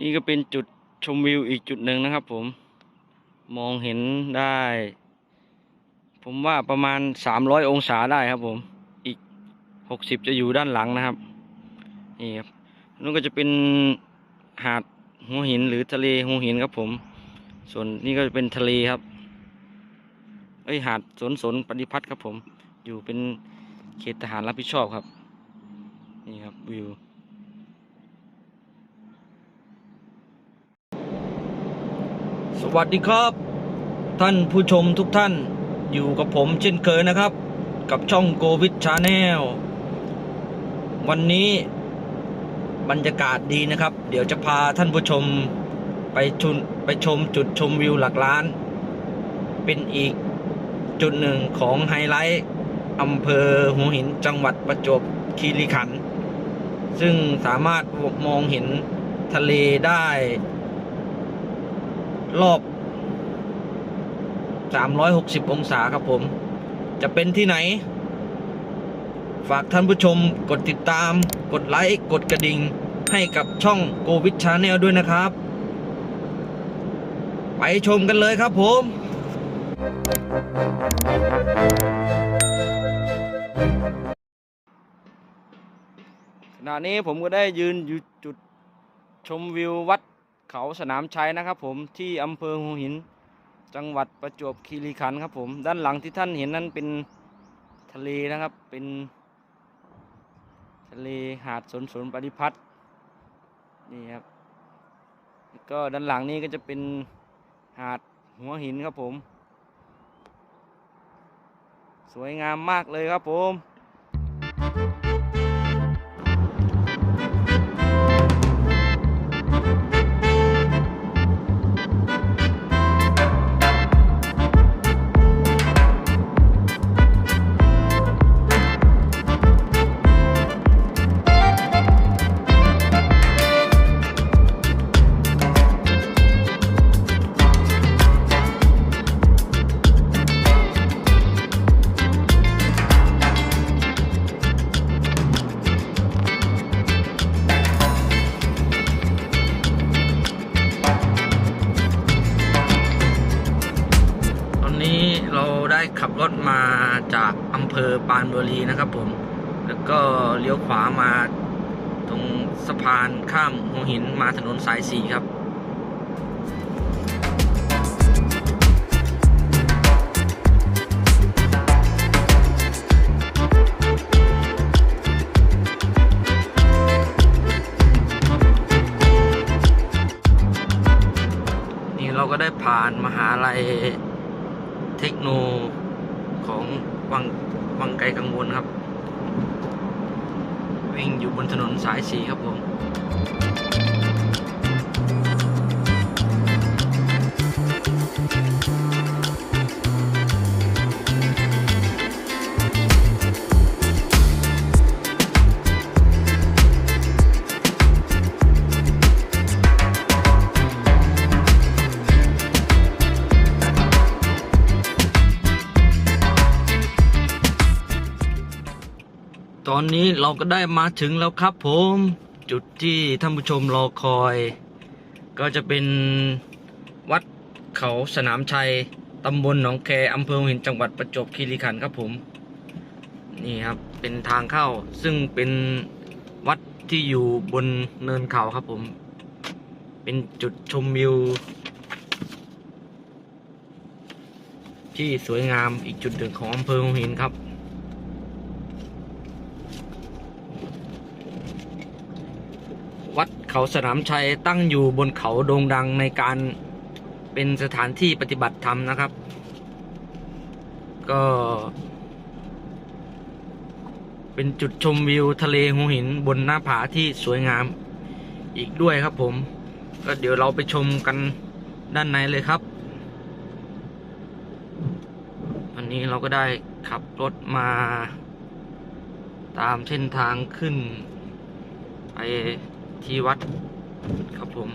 นี่ก็เป็นจุดชมวิวอีกจุดหนึ่งนะครับ ผม มองเห็นได้ ผมว่าประมาณสามร้อยองศาได้ครับ ผม อีกหกสิบจะอยู่ด้านหลังนะครับ นี่ครับนู่นก็จะเป็นหาดหัวหินหรือทะเลหัวหินครับผม ส่วนนี่ก็จะเป็นทะเลครับเอ้ยหาดสนสนปฏิพัฒน์ครับผม อยู่เป็นเขตทหารรับผิดชอบครับ นี่ครับวิว สวัสดีครับ ท่านผู้ชมทุกท่านอยู่กับผมเช่นเคยนะครับ กับช่องโกวิดชาแนลวันนี้บรรยากาศดีนะครับ เดี๋ยวจะพาท่านผู้ชมไปชุนไปชมจุดชมวิวหลักล้าน เป็นอีกจุดหนึ่งของไฮไลท์อำเภอหัวหินจังหวัดประจวบคีรีขันธ์ซึ่งสามารถมองเห็นทะเลได้ รอบ 360 องศาครับผม จะเป็นที่ไหน ฝากท่านผู้ชมกดติดตาม กดไลค์ กดกระดิ่ง ให้กับช่องโกวิดชาแนลด้วยนะครับ ไปชมกันเลยครับผมขณะนี้ผมก็ได้ยืนอยู่จุดชมวิววัด เขาสนามชัยนะครับ ผมที่อำเภอหัวหิน จังหวัดประจวบคีรีขันธ์ครับ ผม ด้านหลังที่ท่านเห็นนั้นเป็นทะเลนะครับ เป็นทะเลหาดสนสนปฏิพัฒน์นี่ครับก็ด้านหลังนี้ก็จะเป็นหาดหัวหินครับผม สวยงามมากเลยครับผม รถมาจากอำเภอปานบุรีนะครับผม แล้วก็เลี้ยวขวามาตรงสะพานข้ามหัวหินมาถนนสายสี่ครับนี่เราก็ได้ผ่านมหาลัยเทคโนของวังวังไกลกังวลครับ วิ่ง อยู่ อนนี้เราก็ได้มาถึงแล้วครับผม จุดที่ท่านผู้ชมรอคอย ก็จะเป็นวัดเขาสนามชัยตำบลหนองแคอำเภอหัวหินจังหวัดประจวบคีรีขันธ์ครับผม นี่ครับเป็นทางเข้าซึ่งเป็นวัดที่อยู่บนเนินเขาครับผม เป็นจุดชมวิว ที่สวยงามอีกจุดหนึ่งของอำเภอหัวหินครับ วัดเขาสนามชัยตั้งอยู่บนเขาโด่งดังในการเป็นสถานที่ปฏิบัติธรรมนะครับ ก็ เป็นจุดชมวิวทะเลหัวหินบนหน้าผาที่สวยงามอีกด้วยครับผม ก็เดี๋ยวเราไปชมกันด้านในเลยครับ วันนี้เราก็ได้ขับรถมา ตามเส้นทางขึ้น ไป ที่วัดครับผม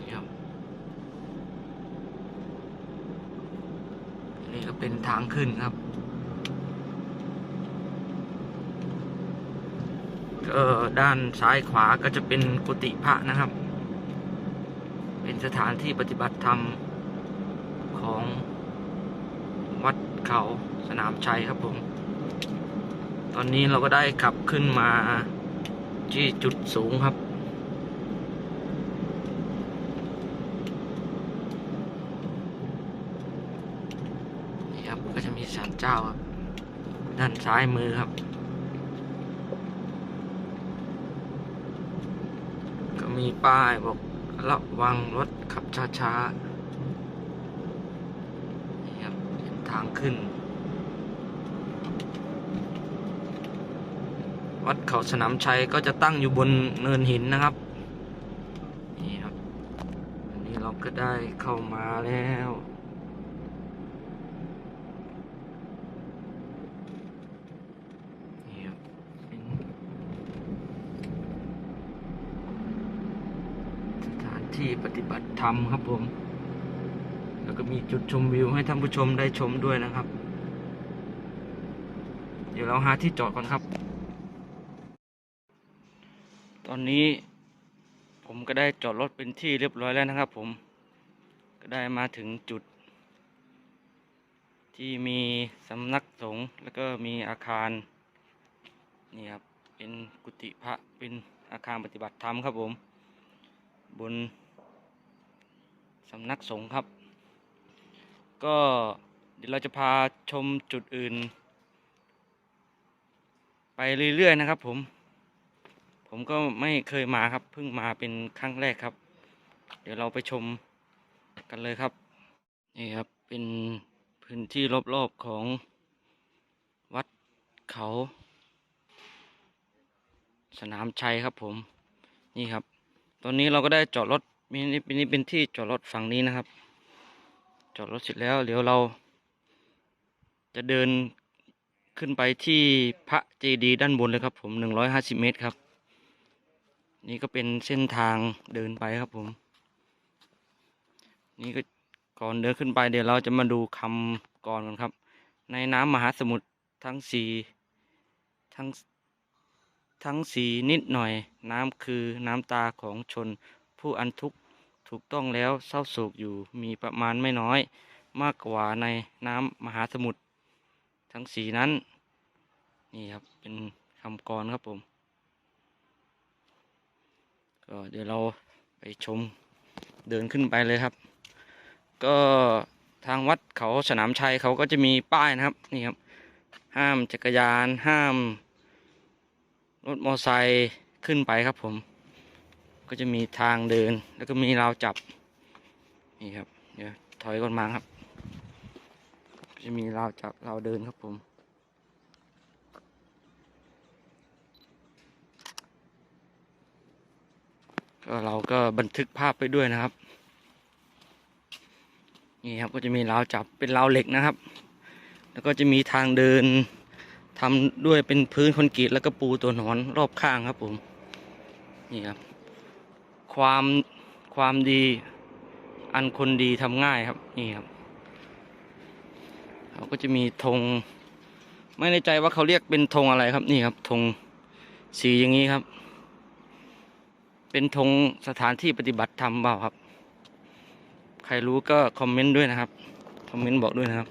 นี่ครับ นี่ก็เป็นทางขึ้นครับก็ด้านซ้ายขวาก็จะเป็นกุฏิพระนะครับ เป็นสถานที่ปฏิบัติธรรมของวัดเขาสนามชัยครับผม ตอนนี้เราก็ได้ขับขึ้นมาที่จุดสูงครับ นี่ครับก็จะมีศาลเจ้าครับ ด้านซ้ายมือครับ ก็มีป้ายบอกระวังรถขับช้าๆ นี่ครับเป็นทางขึ้น วัดเขาสนามชัยก็จะตั้งอยู่บนเนินหินนะครับ นี่ครับ อันนี้เราก็ได้เข้ามาแล้วนี่สถานที่ปฏิบัติธรรมครับผม แล้วก็มีจุดชมวิวให้ท่านผู้ชมได้ชมด้วยนะครับ เดี๋ยวเราหาที่จอดก่อนครับ ตอนนี้ผมก็ได้จอดรถเป็นที่เรียบร้อยแล้วนะครับ ผมก็ได้มาถึงจุด ที่มีสำนักสงฆ์แล้วก็มีอาคารนี่ครับเป็นกุฏิพระเป็นอาคารปฏิบัติธรรมครับผม บนสำนักสงฆ์ครับ ก็เดี๋ยวเราจะพาชมจุดอื่น ไปเรื่อยๆนะครับผม ผมก็ไม่เคยมาครับเพิ่งมาเป็นครั้งแรกครับ เดี๋ยวเราไปชมกันเลยครับนี่ครับเป็นพื้นที่รอบๆของวัดเขา สนามชัยครับผมนี่ครับ ตอนนี้เราก็ได้จอดรถมีนี่เป็นนี่เป็นที่จอดรถฝั่งนี้นะครับ จอดรถเสร็จแล้วเดี๋ยวเรา จะเดินขึ้นไปที่พระเจดีย์ด้านบนเลยครับผมหนึ่งร้อยห้าสิบเมตรครับ นี่ก็เป็นเส้นทางเดินไปครับผม นี่ก็ก่อนเดินขึ้นไปเดี๋ยวเราจะมาดูคำก่อนกันครับ ในน้ำมหาสมุทรทั้งสี่ทั้งทั้งสีนิดหน่อย น้ำคือน้ำตาของชนผู้อันทุกข์ถูกต้องแล้วเศร้าโศกอยู่มีประมาณไม่น้อย มากกว่าในน้ำมหาสมุทรทั้งสีนั้น นี่ครับเป็นคำกรครับผม ก็เดี๋ยวเราไปชมเดินขึ้นไปเลยครับ ก็ทางวัดเขาสนามชัยเขาก็จะมีป้ายนะครับนี่ครับ ห้ามจักรยานห้ามรถมอไซค์ขึ้นไปครับผม ก็จะมีทางเดินแล้วก็มีราวจับนี่ครับเดี๋ยวถอยก่อนมาครับ จะมีราวจับราวเดินครับผม ก็เราก็บันทึกภาพไปด้วยนะครับ นี่ครับก็จะมีราวจับเป็นราวเหล็กนะครับ แล้วก็จะมีทางเดินทำด้วยเป็นพื้นคอนกรีตแล้วก็ปูตัวหนอนรอบข้างครับผมนี่ครับ ความความดีอันคนดีทำง่ายครับนี่ครับเขาก็จะมีธงไม่ในใจว่าเขาเรียกเป็นธงอะไรครับนี่ครับธงสีอย่างนี้ครับ เป็นธงสถานที่ปฏิบัติธรรมเปล่าครับ ใครรู้ก็คอมเมนต์ด้วยนะครับ คอมเมนต์บอกด้วยนะครับ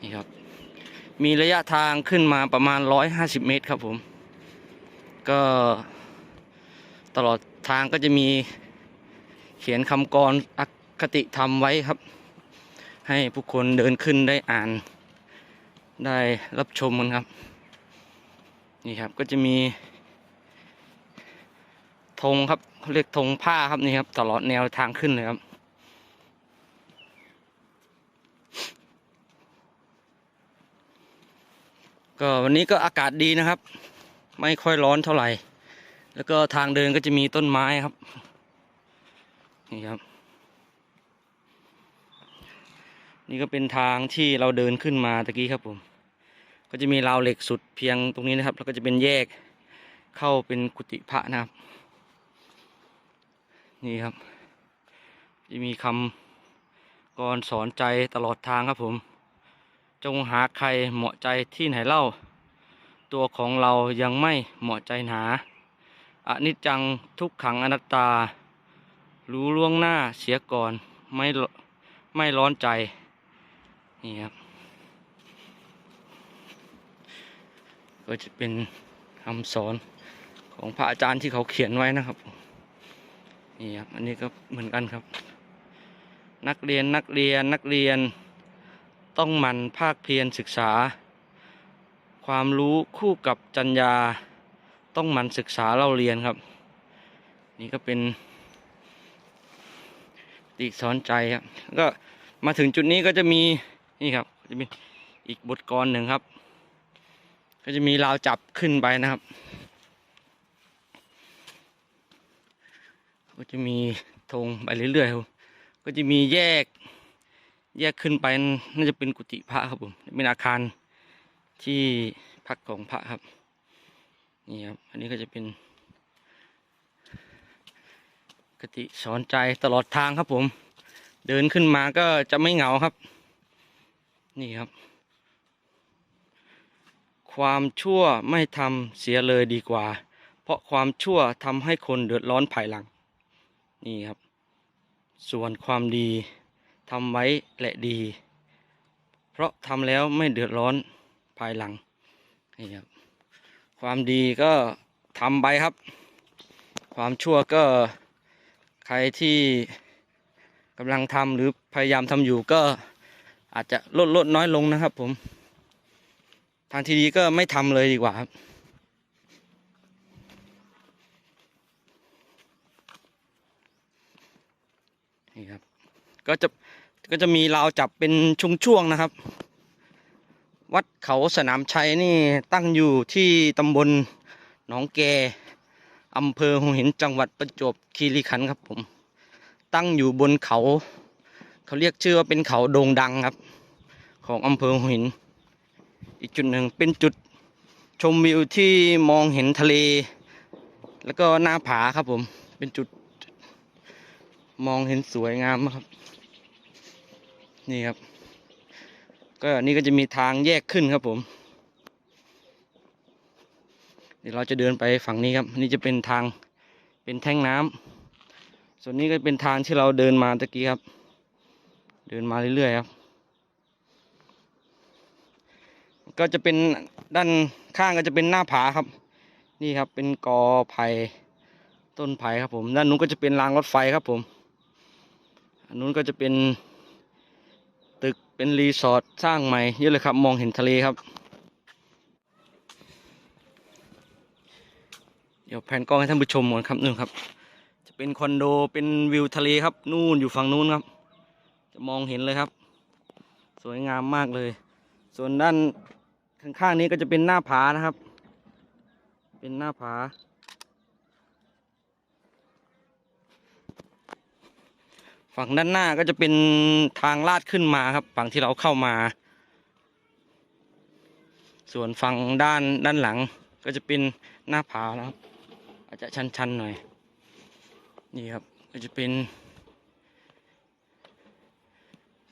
นี่ครับ มีระยะทางขึ้นมาประมาณ150เมตรครับผม ก็ตลอดทางก็จะมีเขียนคำกรอคติธรรมไว้ครับ ให้ผู้คนเดินขึ้นได้อ่าน ได้รับชมกันครับ นี่ครับก็จะมี ธงครับเขาเรียกธงผ้าครับนี่ครับ ตลอดแนวทางขึ้นเลยครับ ก็วันนี้ก็อากาศดีนะครับ ไม่ค่อยร้อนเท่าไหร่ แล้วก็ทางเดินก็จะมีต้นไม้ครับ นี่ครับ นี่ก็เป็นทางที่เราเดินขึ้นมาตะกี้ครับผม ก็จะมีราวเหล็กสุดเพียงตรงนี้นะครับ แล้วก็จะเป็นแยกเข้าเป็นกุฏิพระนะครับ นี่ครับ จะมีคำกรสอนใจตลอดทางครับผม จงหาใครเหมาะใจที่ไหนเล่า ตัวของเรายังไม่เหมาะใจหนาอนิจจังทุกขังอนัตตา รู้ล่วงหน้าเสียก่อนไม่ไม่ร้อนใจ นี่ครับ ก็จะเป็นคำสอนของพระอาจารย์ที่เขาเขียนไว้นะครับ นี่ครับ อันนี้ก็เหมือนกันครับ นักเรียนนักเรียนนักเรียน ต้องหมั่นภาคเพียรศึกษา ความรู้คู่กับจัญญาต้องหมั่นศึกษาเล่าเรียนครับ นี่ก็เป็นติสอนใจครับ ก็มาถึงจุดนี้ก็จะมีนี่ครับจะมีอีกบทกรหนึ่งครับ ก็จะมีราวจับขึ้นไปนะครับ ก็จะมีธงไปเรื่อยๆครับก็จะมีแยก แยกขึ้นไปน่าจะเป็นกุฏิพระครับผมเป็นอาคารที่พักของพระครับนี่ครับอันนี้ก็จะเป็นกติสอนใจตลอดทางครับผม เดินขึ้นมาก็จะไม่เหงาครับ นี่ครับ ความชั่วไม่ทำเสียเลยดีกว่า เพราะความชั่วทำให้คนเดือดร้อนภายหลัง นี่ครับ ส่วนความดีทำไว้และดี เพราะทำแล้วไม่เดือดร้อนภายหลังนี่ครับ ความดีก็ทำไปครับ ความชั่วก็ใครที่กำลังทำหรือพยายามทำอยู่ก็อาจจะลดลดน้อยลงนะครับผม ทางที่ดีก็ไม่ทำเลยดีกว่าครับ นี่ครับ ก็จะก็จะมีราวจับเป็นช่วงๆนะครับ วัดเขาสนามชัยนี่ตั้งอยู่ที่ตำบลหนองแกอำเภอหัวหินจังหวัดประจวบคีรีขันธ์ครับผม ตั้งอยู่บนเขา เขาเรียกชื่อว่าเป็นเขาโด่งดังครับ ของอำเภอหัวหิน อีกจุดหนึ่งเป็นจุดชมวิวที่มองเห็นทะเล แล้วก็หน้าผาครับผม เป็นจุด มองเห็นสวยงามมากครับ นี่ครับ ก็นี่ก็จะมีทางแยกขึ้นครับผม เดี๋ยวเราจะเดินไปฝั่งนี้ครับ นี่จะเป็นทางเป็นแท่งน้ำส่วนนี้ก็เป็นทางที่เราเดินมาตะกี้ครับ เดินมาเรื่อยๆครับ ก็จะเป็นด้านข้างก็จะเป็นหน้าผาครับ นี่ครับเป็นกอไผ่ต้นไผ่ครับผม ด้านนู้นก็จะเป็นรางรถไฟครับผม อันนู้นก็จะเป็นตึกเป็นรีสอร์ทสร้างใหม่เยอะเลยครับ มองเห็นทะเลครับ เดี๋ยวแผนกล้องให้ท่านผู้ชมก่อนครับนู่นครับ จะเป็นคอนโดเป็นวิวทะเลครับ นู่นอยู่ฝั่งนู้นครับ จะมองเห็นเลยครับ สวยงามมากเลย ส่วนด้านข้างๆนี้ก็จะเป็นหน้าผานะครับ เป็นหน้าผา ฝั่งด้านหน้าก็จะเป็นทางลาดขึ้นมาครับ ฝั่งที่เราเข้ามา ส่วนฝั่งด้านด้านหลังก็จะเป็นหน้าผานะครับ อาจจะชันๆหน่อย นี่ครับก็จะเป็น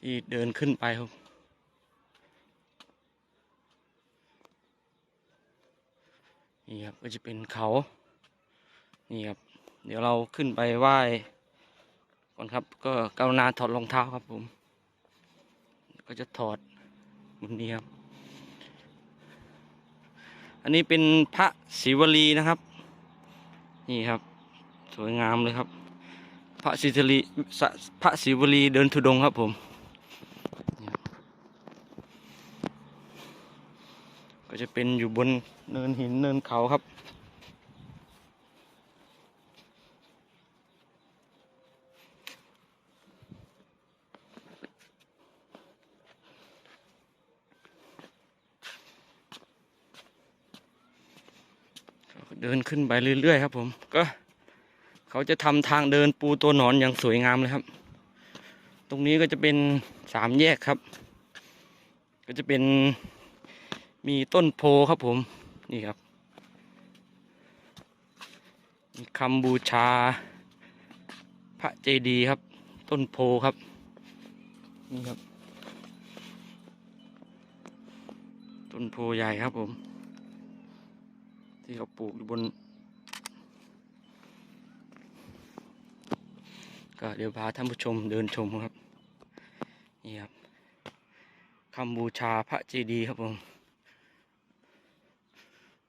ที่เดินขึ้นไปครับนี่ครับก็จะเป็นเขา นี่ครับ เดี๋ยวเราขึ้นไปไหว้ ก่อนครับ ก็กรุณาถอดรองเท้าครับผม ก็จะถอดบนนี้ครับ อันนี้เป็นพระศิวลีนะครับ นี่ครับ สวยงามเลยครับ พระศิวลีพระศิวลีเดินทุดงครับผมก็จะเป็นอยู่บนเนินหินเนินเขาครับ เดินขึ้นไปเรื่อยๆครับ ผมก็เขาจะทำทางเดินปูตัวหนอนอย่างสวยงามเลยครับ ตรงนี้ก็จะเป็นสามแยกครับ ก็จะเป็นมีต้นโพครับผมนี่ครับมีคำบูชา พระเจดีย์ครับ ต้นโพครับนี่ครับ ต้นโพใหญ่ครับผม ที่เขาปลูกอยู่บน ก็เดี๋ยวพาท่านผู้ชมเดินชมครับ นี่ครับคำบูชาพระเจดีย์ครับผม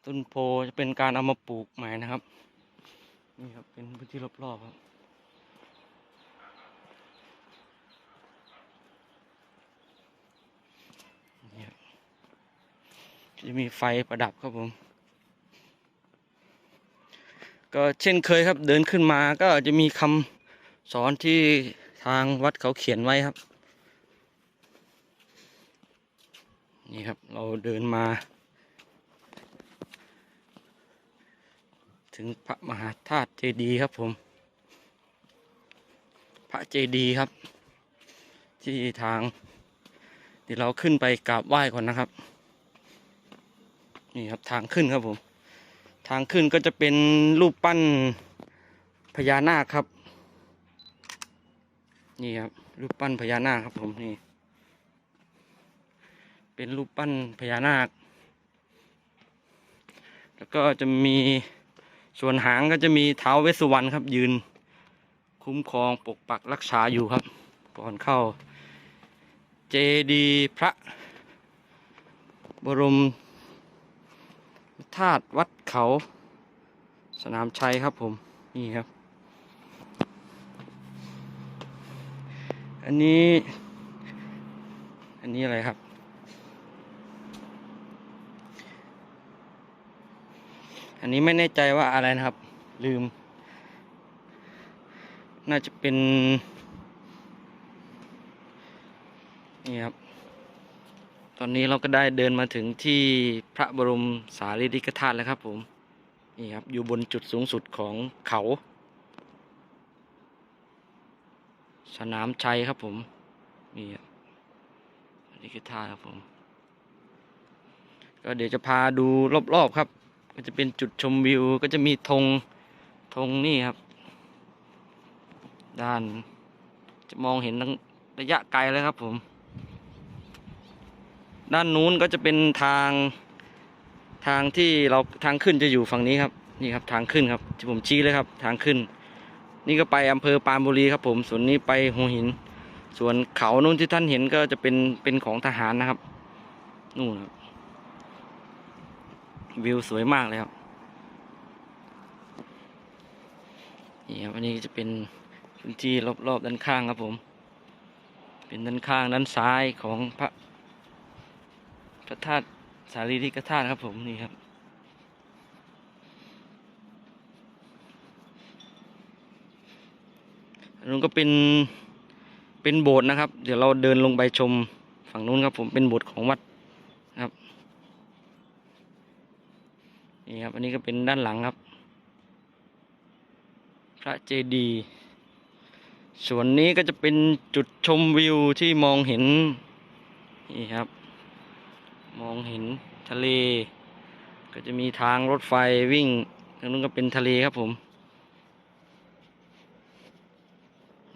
ต้นโพจะเป็นการเอามาปลูกใหม่นะครับ นี่ครับเป็นพื้นที่รอบๆครับนี่ครับจะมีไฟประดับครับผม ก็เช่นเคยครับเดินขึ้นมาก็จะมีคำสอนที่ทางวัดเขาเขียนไว้ครับ นี่ครับเราเดินมา ถึงพระมหาธาตุเจดีย์ครับผม พระเจดีย์ครับ ที่ทางเดี๋ยวเราขึ้นไปกราบไหว้ก่อนนะครับ นี่ครับทางขึ้นครับผม ทางขึ้นก็จะเป็นรูปปั้นพญานาคครับ นี่ครับรูปปั้นพญานาคครับผมนี่ เป็นรูปปั้นพญานาค แล้วก็จะมีส่วนหางก็จะมีเท้าเวสสุวรรณครับ ยืน คุ้มครองปกปักรักษาอยู่ครับ ก่อนเข้า เจดีพระ บรม ธาตุวัดเขา สนามชัยครับผม นี่ครับ อันนี้ อันนี้อะไรครับ อันนี้ไม่แน่ใจว่าอะไรนะครับ ลืม น่าจะเป็น นี่ครับ อนนี้เราก็ได้เดินมาถึงที่พระบรมสารีริกธาตุแล้วครับผม นี่ครับ อยู่บนจุดสูงสุดของเขา สนามชัยครับผม นี่ครับสารีริกธาตุครับผม ก็เดี๋ยวจะพาดูรอบๆครับ ก็จะเป็นจุดชมวิว ก็จะมีธงธงนี่ครับ ด้านจะมองเห็นทั้งระยะไกลเลยครับผม ด้านนู้นก็จะเป็นทางทางที่เราทางขึ้นจะอยู่ฝั่งนี้ครับนี่ครับทางขึ้นครับที่ผมชี้เลยครับทางขึ้น นี่ก็ไปอำเภอปานบุรีครับผมส่วนนี้ไปหัวหิน ส่วนเขานู้นที่ท่านเห็นก็จะเป็นเป็นของทหารนะครับนู่นครับวิวสวยมากเลยครับนี่ครับอันนี้จะเป็นพื้นที่รอบๆด้านข้างครับผม เป็นด้านข้างด้านซ้ายของพระ ระธาตุสารีริกธาตุครับผมนี่ครับอันนู้นก็เป็นเป็นโบสถ์นะครับ เดี๋ยวเราเดินลงไปชมฝั่งนู้นครับ ผมเป็นโบสถ์ของวัดครับนี่ครับ อันนี้ก็เป็นด้านหลังครับ พระเจดีย์ส่วนนี้ก็จะเป็นจุดชมวิวที่มองเห็นนี่ครับ มองเห็นทะเล ก็จะมีทางรถไฟวิ่งทางนู้นก็เป็นทะเลครับผม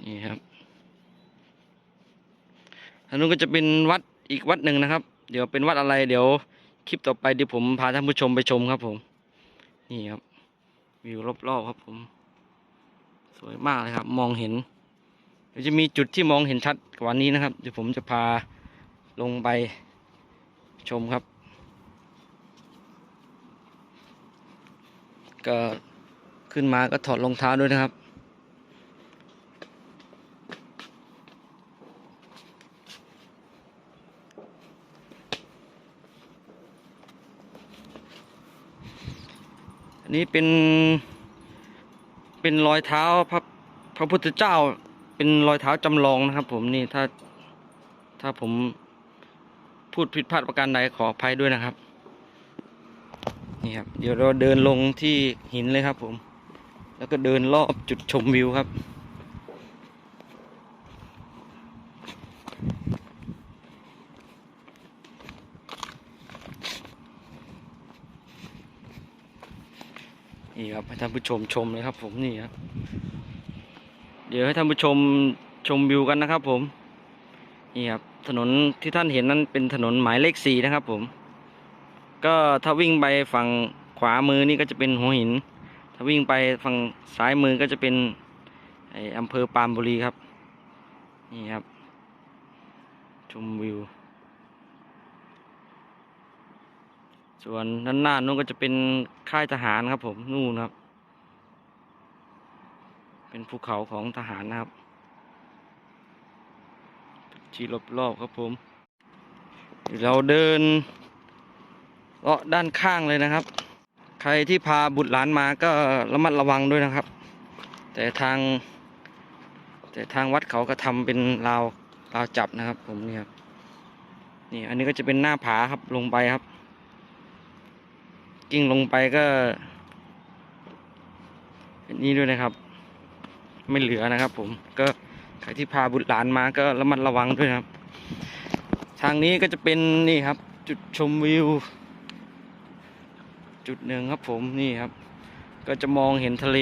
นี่ครับทางนู้นก็จะเป็นวัดอีกวัดหนึ่งนะครับ เดี๋ยวเป็นวัดอะไรเดี๋ยวคลิปต่อไปเดี๋ยวผมพาท่านผู้ชมไปชมครับผม นี่ครับวิวรอบๆครับผม สวยมากเลยครับ มองเห็นเดี๋ยวจะมีจุดที่มองเห็นชัดกว่านี้นะครับ เดี๋ยวผมจะพาลงไป ชมครับ ก็ขึ้นมาก็ถอดรองเท้าด้วยนะครับ อันนี้เป็นเป็นรอยเท้าพระพระพุทธเจ้าเป็นรอยเท้าจำลองนะครับ ผมนี่ถ้าถ้าผม พูดผิดพลาดประการใดขออภัยด้วยนะครับ นี่ครับ เดี๋ยวเราเดินลงที่หินเลยครับผม แล้วก็เดินรอบจุดชมวิวครับ นี่ครับให้ท่านผู้ชมชมเลยครับผมนี่ครับ เดี๋ยวให้ท่านผู้ชมชมวิวกันนะครับผม นี่ครับถนนที่ท่านเห็นนั้นเป็นถนนหมายเลขสี่นะครับ ผม ก็ถ้าวิ่งไปฝั่งขวามือนี่ก็จะเป็นหัวหิน ถ้าวิ่งไปฝั่งซ้ายมือก็จะเป็นไออำเภอปามบุรีครับ นี่ครับ ชมวิว ส่วนด้านหน้านู้นก็จะเป็นค่ายทหารครับผมนู่นครับ เป็นภูเขาของทหารนะครับ ที่รอบๆครับผมเราเดินเลาะด้านข้างเลยนะครับ ใครที่พาบุตรหลานมาก็ระมัดระวังด้วยนะครับ แต่ทาง แต่ทางวัดเขาก็ทำเป็นราวราวจับนะครับ ผมนี่ครับนี่อันนี้ก็จะเป็นหน้าผาครับลงไปครับ กิ้งลงไปก็นนี่ด้วยนะครับ ไม่เหลือนะครับ ผมก็ ใครที่พาบุตรหลานมาก็ระมัดระวังด้วยนะครับ ทางนี้ก็จะเป็นนี่ครับ จุดชมวิว จุดหนึ่งครับผมนี่ครับ ก็จะมองเห็นทะเล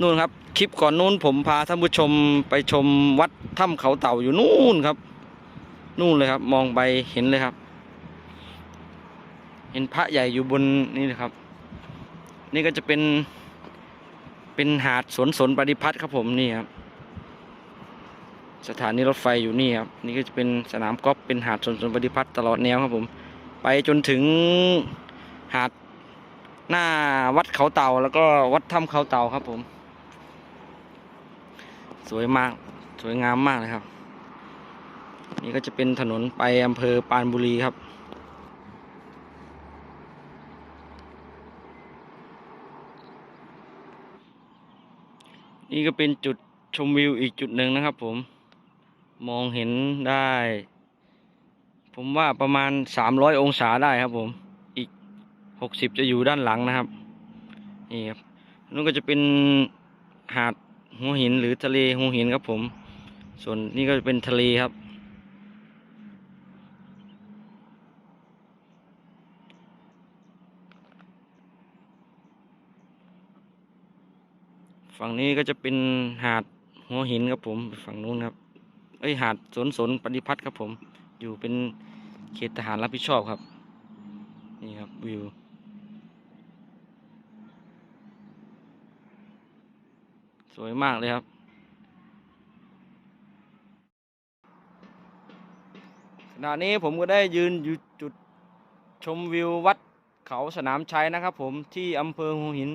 นู่นครับ คลิปก่อนนู้นผมพาท่านผู้ชมไปชมวัดถ้ำเขาเต่าอยู่นู่นครับ นู่นเลยครับ มองไปเห็นเลยครับ เห็นพระใหญ่อยู่บนนี่นะครับ นี่ก็จะเป็นเป็นหาดสวนสนปฏิพัฒน์ครับผมนี่ครับ สถานีรถไฟอยู่นี่ครับนี่ก็จะเป็นสนามกอล์ฟเป็นหาดสวนสนปฏิพัฒน์ตลอดแนวครับผม ไปจนถึงหาดหน้าวัดเขาเต่าแล้วก็วัดถ้ำเขาเต่าครับผม สวยมากสวยงามมากเลยครับ นี่ก็จะเป็นถนนไปอำเภอปานบุรีครับนี่ก็เป็นจุดชมวิวอีกจุดหนึ่งนะครับผม มองเห็นได้ ผมว่าประมาณสามร้อยองศาได้ครับผม อีกหกสิบจะอยู่ด้านหลังนะครับ นี่ครับนั่นก็จะเป็นหาดหัวหินหรือทะเลหัวหินครับผม ส่วนนี่ก็จะเป็นทะเลครับฝั่งนี้ก็จะเป็นหาดหัวหินครับผม ฝั่งนู้นครับ เอ้ยหาดสวนสนปฏิพัฒน์ครับผม อยู่เป็นเขตทหารรับผิดชอบครับ นี่ครับวิวสวยมากเลยครับ ขณะนี้ผมก็ได้ยืนอยู่จุดชมวิววัดเขาสนามชัยนะครับผมที่อำเภอหัวหิน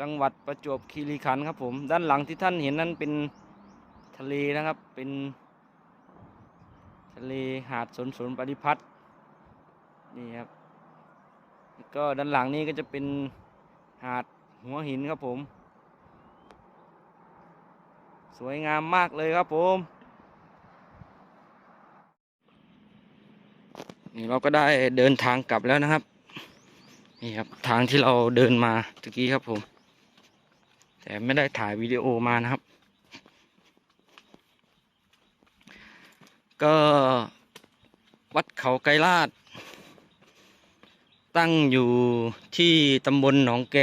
จังหวัดประจวบคีรีขันธ์ครับผม ด้านหลังที่ท่านเห็นนั้นเป็น ทะเลนะครับ เป็นทะเลหาดสนสนปฏิพัฒน์นี่ครับก็ด้านหลังนี้ก็จะเป็นหาดหัวหินครับผม สวยงามมากเลยครับผมนี่เราก็ได้เดินทางกลับแล้วนะครับ นี่ครับทางที่เราเดินมาตะกี้ครับผม แต่ไม่ได้ถ่ายวิดีโอมานะครับ ก็วัดเขาไกรลาด ตั้งอยู่ที่ตำบลหนองแก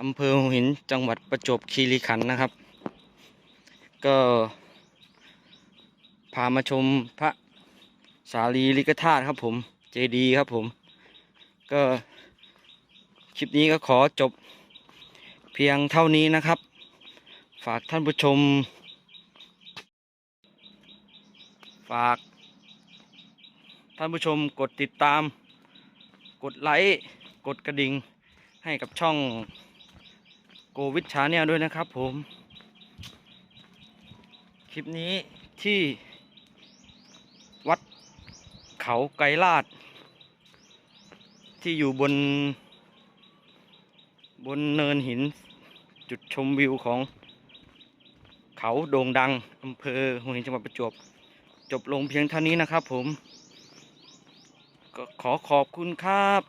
อำเภอหัวหินจังหวัดประจวบคีรีขันธ์นะครับ ก็พามาชมพระสารีริกธาตุครับผม เจดีครับผม ก็คลิปนี้ก็ขอจบเพียงเท่านี้นะครับ ฝากท่านผู้ชม ฝาก ท่านผู้ชมกดติดตาม กดไลค์กดกระดิ่งให้กับช่องโกวิดชาแนลด้วยนะครับผม คลิปนี้ที่วัดเขาไกรลาด ที่อยู่บน บนเนินหิน จุดชมวิวของเขาโด่งดังอำเภอหัวหินจังหวัดประจวบ จบลงเพียงเท่านี้นะครับผม ก็ขอขอบคุณครับ